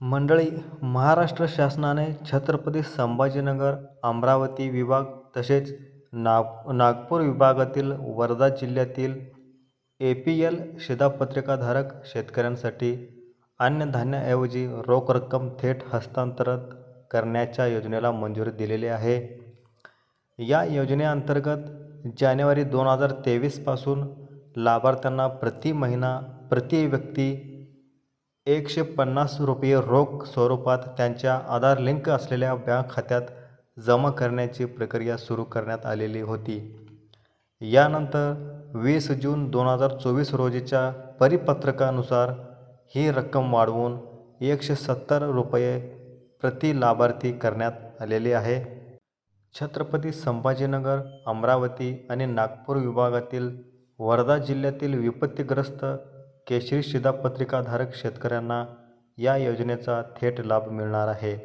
मंडळी महाराष्ट्र शासनाने छत्रपती संभाजीनगर अमरावती विभाग तसेच नाग नागपूर विभागातील वर्धा जिल्ह्यातील ए पी एल शिधापत्रिकाधारक शेतकऱ्यांसाठी अन्नधान्याऐवजी रोख रक्कम थेट हस्तांतरित करण्याच्या योजनेला मंजुरी दिलेली आहे. या योजनेअंतर्गत जानेवारी दोन हजार तेवीसपासून लाभार्थ्यांना प्रति महिना प्रति व्यक्ती एकशे पन्नास रुपये रोख स्वरूपात त्यांच्या आधार लिंक असलेल्या बँक खात्यात जमा करण्याची प्रक्रिया सुरू करण्यात आलेली होती. यानंतर वीस जून दोन हजार चोवीस रोजीच्या परिपत्रकानुसार ही रक्कम वाढवून एकशे सत्तर रुपये प्रति लाभार्थी करण्यात आलेली आहे. छत्रपती संभाजीनगर अमरावती आणि नागपूर विभागातील वर्धा जिल्ह्यातील विपत्तीग्रस्त केशरी शिधापत्रिकाधारक शेतकऱ्यांना या योजनेचा थेट लाभ मिळणार आहे.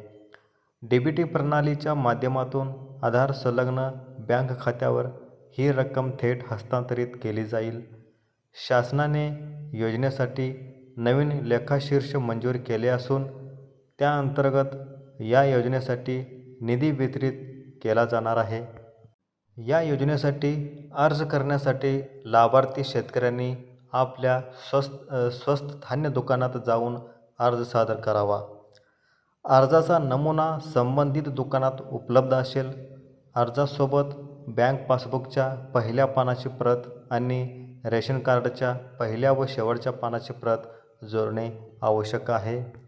डी बी टी प्रणालीच्या माध्यमातून आधार संलग्न बँक खात्यावर ही रक्कम थेट हस्तांतरित केली जाईल. शासनाने योजनेसाठी नवीन लेखाशीर्ष मंजूर केले असून त्या अंतर्गत या योजनेसाठी निधी वितरित केला जाणार आहे. या योजनेसाठी अर्ज करण्यासाठी लाभार्थी शेतकऱ्यांनी आपल्या स्वस्त स्वस्त धान्य दुकानात जाऊन अर्ज सादर करावा. अर्जाचा नमुना संबंधित दुकानात उपलब्ध असेल. अर्जासोबत बँक पासबुकच्या पहिल्या पानाची प्रत आणि रेशन कार्डच्या पहिल्या व शेवटच्या पानाची प्रत जोडणे आवश्यक आहे.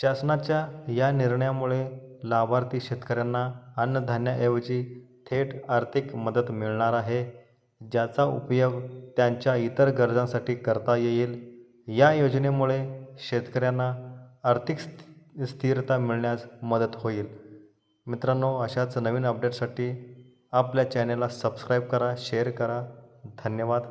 शासनाच्या या निर्णयामुळे लाभार्थी शेतकऱ्यांना अन्नधान्याऐवजी थेट आर्थिक मदत मिळणार आहे. ज्याचा उपयोग त्यांच्या इतर गरजांसाठी करता येईल. या योजनेमुळे शेतकऱ्यांना आर्थिक स्थि स्थिरता मिळण्यास मदत होईल. मित्रांनो अशाच नवीन अपडेटसाठी आपल्या चॅनेलला सबस्क्राईब करा शेअर करा. धन्यवाद.